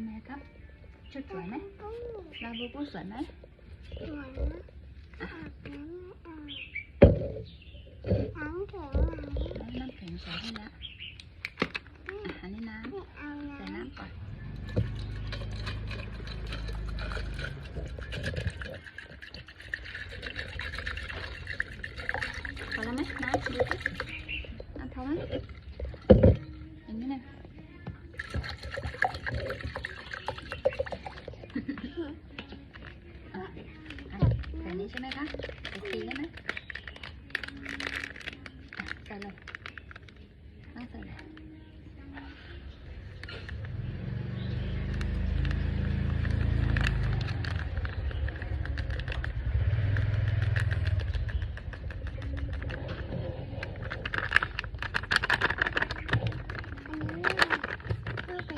ำไมครับ ชุดสวยไหมลาบูบูสวยไหมสวยนะอาบน้ำอาทั้งแข็งน้ำแข็งใส่ให้แล้วอันนี้น้ำใส่นะน้ำก่อนพอแล้วไหมน้ำดูสิน้ำพอไหม นี้ใช่ไหมคะใส่ทีได้ไหมอ่ะใส่เลยต้องใส่เลย อันนี้เข้าไป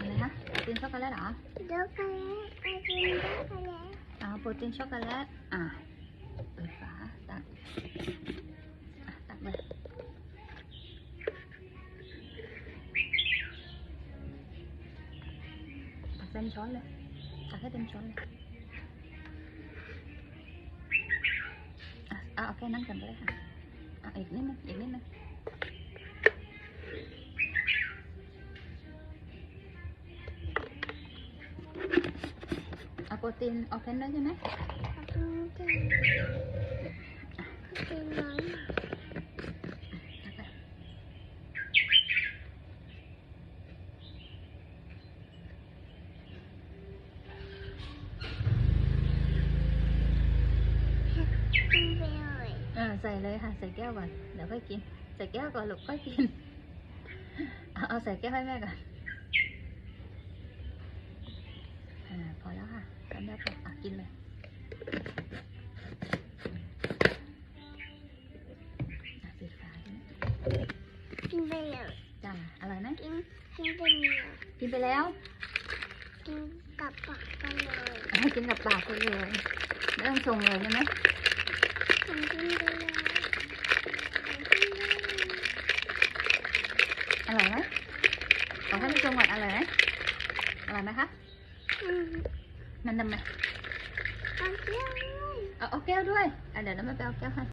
อะไรคะโปรตีนช็อกโกแลตเหรอ เดี๋ยวไปไปกินได้ไปแล้ว อ่าโปรตีนช็อกโกแลต อ่ะเปิดฝาตักอ่ะตักเลยตักเต็มช้อนเลย ตักให้เต็มช้อนเลย อ่ะเอาเอาแค่นั้นก่อนก็ได้ค่ะอ่ะอีกนิดนึงอีกนิดนึง รตีนเอาแค่นั้นใช่ไหมขอบคุณจ้ะกินน้อยตักเลยกินไปเลยเออใส่เลยค่ะ ใส่แก้วก่อนเดี๋ยวค่อยกิน ใส่แก้วก่อนลูกค่อยกิน เอาเอาใส่แก้วให้แม่ก่อน อ่า พอแล้วค่ะ กินกินไปเลยกินไปแล้ว กินกับปากไปเลยอะกินกับปากไปเลยไม่ต้องส่งเลยใช่ไหมกินกินไปเลยกินไปเลยอร่อยไหมบอกให้พี่ชมก่อนอร่อยไหมอร่อยไหมคะอืมมันทำไมเอาเที่ยวเลยเอาเอาแก้วด้วยอะเดี๋ยวน้ำมันไปเอาแก้วให้